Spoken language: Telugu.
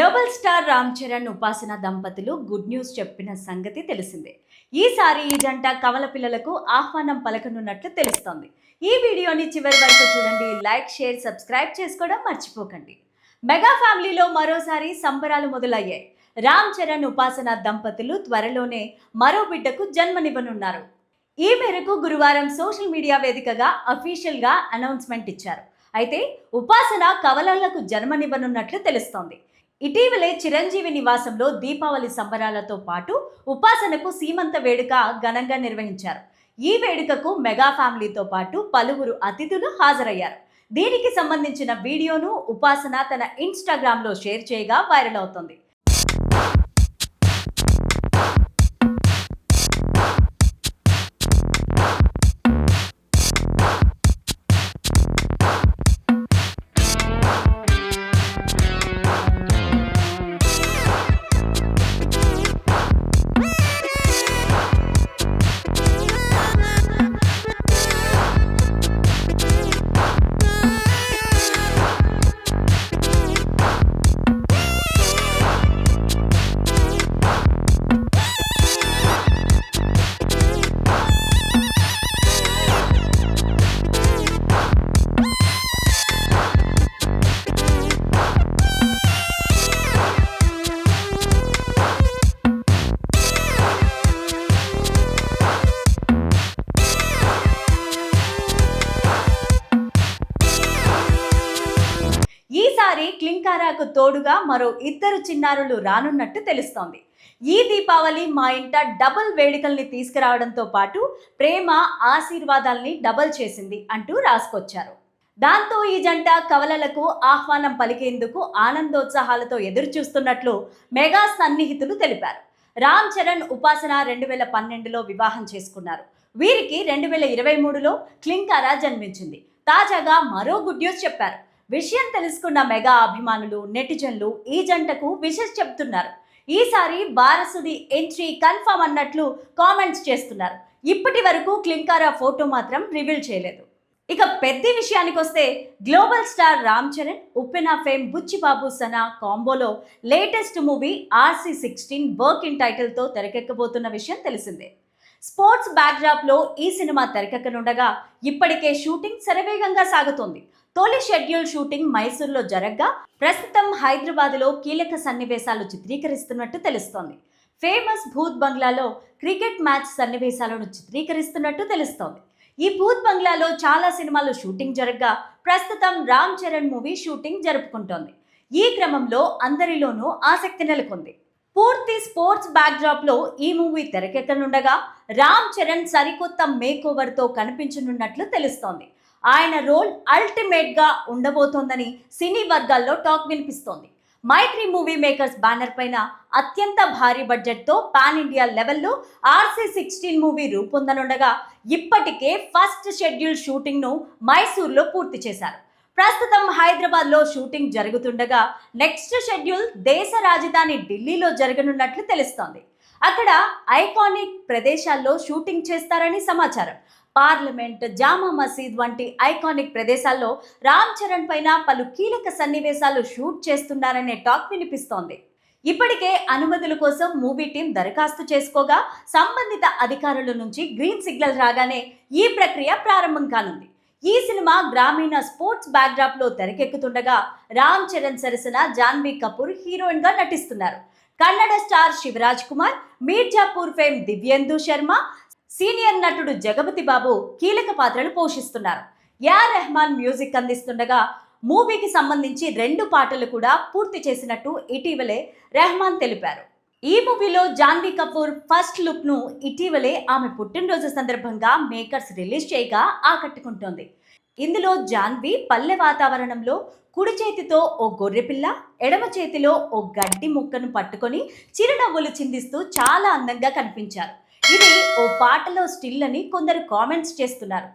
గ్లోబల్ స్టార్ రామ్ చరణ్ ఉపాసన దంపతులు గుడ్ న్యూస్ చెప్పిన సంగతి తెలిసిందే. ఈసారి ఈ జంట కవల పిల్లలకు ఆహ్వానం పలకనున్నట్లు తెలుస్తోంది. ఈ వీడియోని చివరి వరకు చూడండి లైక్ షేర్ సబ్స్క్రైబ్ చేసుకోవడం మర్చిపోకండి. మెగా ఫ్యామిలీలో మరోసారి సంబరాలు మొదలయ్యాయి. రామ్ చరణ్ ఉపాసన దంపతులు త్వరలోనే మరో బిడ్డకు జన్మనివ్వనున్నారు. ఈ మేరకు గురువారం సోషల్ మీడియా వేదికగా అఫీషియల్గా అనౌన్స్మెంట్ ఇచ్చారు. అయితే ఉపాసన కవలలకు జన్మనివ్వనున్నట్లు తెలుస్తోంది. ఇటీవలే చిరంజీవి నివాసంలో దీపావళి సంబరాలతో పాటు ఉపాసనకు సీమంత వేడుక ఘనంగా నిర్వహించారు. ఈ వేడుకకు మెగా ఫ్యామిలీతో పాటు పలువురు అతిథులు హాజరయ్యారు. దీనికి సంబంధించిన వీడియోను ఉపాసన తన ఇన్స్టాగ్రామ్లో షేర్ చేయగా వైరల్ అవుతోంది. ఈసారి క్లింకారాకు తోడుగా మరో ఇద్దరు చిన్నారులు రానున్నట్టు తెలుస్తోంది. ఈ దీపావళి మా ఇంట డబుల్ వేడుకల్ని తీసుకురావడంతో పాటు ప్రేమ ఆశీర్వాదాల్ని డబల్ చేసింది అంటూ రాసుకొచ్చారు. దాంతో ఈ జంట కవలలకు ఆహ్వానం పలికేందుకు ఆనందోత్సాహాలతో ఎదురుచూస్తున్నట్లు మెగా సన్నిహితులు తెలిపారు. రామ్ చరణ్ ఉపాసన రెండు వేల పన్నెండులో వివాహం చేసుకున్నారు. వీరికి రెండు వేల ఇరవై మూడులో క్లింకారా జన్మించింది. తాజాగా మరో గుడ్ న్యూస్ చెప్పారు. విషయం తెలుసుకున్న మెగా అభిమానులు నెటిజన్లు ఈ జంటకు విషెస్ చెప్తున్నారు. ఈసారి వారసుది ఎంట్రీ కన్ఫర్మ్ అన్నట్లు కామెంట్స్ చేస్తున్నారు. ఇప్పటి వరకు క్లింకారా ఫోటో మాత్రం రివీల్ చేయలేదు. ఇక పెద్ద విషయానికి వస్తే global star Ram Charan Uppena fame Buchibabu Sana కాంబోలో latest movie RC sixteen working టైటిల్తో తెరకెక్కబోతున్న విషయం తెలిసిందే. స్పోర్ట్స్ బ్యాక్డ్రాప్లో ఈ సినిమా తెరకెక్కనుండగా ఇప్పటికే షూటింగ్ శరవేగంగా సాగుతోంది. తొలి షెడ్యూల్ షూటింగ్ మైసూర్లో జరగ్గా ప్రస్తుతం హైదరాబాద్లో కీలక సన్నివేశాలు చిత్రీకరిస్తున్నట్టు తెలుస్తోంది. ఫేమస్ భూత్ బంగ్లాలో క్రికెట్ మ్యాచ్ సన్నివేశాలను చిత్రీకరిస్తున్నట్టు తెలుస్తోంది. ఈ భూత్ బంగ్లాలో చాలా సినిమాలు షూటింగ్ జరగ్గా ప్రస్తుతం రామ్ చరణ్ మూవీ షూటింగ్ జరుపుకుంటోంది. ఈ క్రమంలో అందరిలోనూ ఆసక్తి నెలకొంది. పూర్తి స్పోర్ట్స్ బ్యాక్డ్రాప్లో ఈ మూవీ తెరకెక్కనుండగా రామ్ చరణ్ సరికొత్త మేక్ ఓవర్తో కనిపించనున్నట్లు తెలుస్తోంది. ఆయన రోల్ అల్టిమేట్గా ఉండబోతోందని సినీ వర్గాల్లో టాక్ వినిపిస్తోంది. మైత్రి మూవీ మేకర్స్ బ్యానర్ పైన అత్యంత భారీ బడ్జెట్తో పాన్ ఇండియా లెవెల్లో ఆర్సీ సిక్స్టీన్ మూవీ రూపొందనుండగా ఇప్పటికే ఫస్ట్ షెడ్యూల్ షూటింగ్ను మైసూర్లో పూర్తి చేశారు. ప్రస్తుతం హైదరాబాద్లో షూటింగ్ జరుగుతుండగా నెక్స్ట్ షెడ్యూల్ దేశ రాజధాని ఢిల్లీలో జరగనున్నట్లు తెలుస్తోంది. అక్కడ ఐకానిక్ ప్రదేశాల్లో షూటింగ్ చేస్తారని సమాచారం. పార్లమెంట్ జామా మసీద్ వంటి ఐకానిక్ ప్రదేశాల్లో రామ్ చరణ్ పైన పలు కీలక సన్నివేశాలు షూట్ చేస్తున్నారనే టాక్ వినిపిస్తోంది. ఇప్పటికే అనుమతుల కోసం మూవీ టీం దరఖాస్తు చేసుకోగా సంబంధిత అధికారుల నుంచి గ్రీన్ సిగ్నల్ రాగానే ఈ ప్రక్రియ ప్రారంభం కానుంది. ఈ సినిమా గ్రామీణ స్పోర్ట్స్ బ్యాక్డ్రాప్లో తెరకెక్కుతుండగా రామ్ చరణ్ సరసన జాన్వీ కపూర్ హీరోయిన్గా నటిస్తున్నారు. Kannada star Shivaraj Kumar Mirzapur fame Divyendu Sharma senior నటుడు జగపతి బాబు కీలక పాత్రలు పోషిస్తున్నారు. యా రెహమాన్ మ్యూజిక్ అందిస్తుండగా మూవీకి సంబంధించి రెండు పాటలు కూడా పూర్తి చేసినట్టు ఇటీవలే రెహమాన్ తెలిపారు. ఈ మూవీలో జాన్వీ కపూర్ ఫస్ట్ లుక్ను ఇటీవలే ఆమె పుట్టినరోజు సందర్భంగా మేకర్స్ రిలీజ్ చేయగా ఆకట్టుకుంటోంది. ఇందులో జాన్వీ పల్లె వాతావరణంలో కుడి చేతితో ఓ గొర్రెపిల్ల ఎడమ చేతిలో ఓ గడ్డి ముక్కను పట్టుకొని చిరునవ్వులు చిందిస్తూ చాలా అందంగా కనిపించారు. ఇది ఓ పాటలో స్టిల్ అని కొందరు కామెంట్స్ చేస్తున్నారు.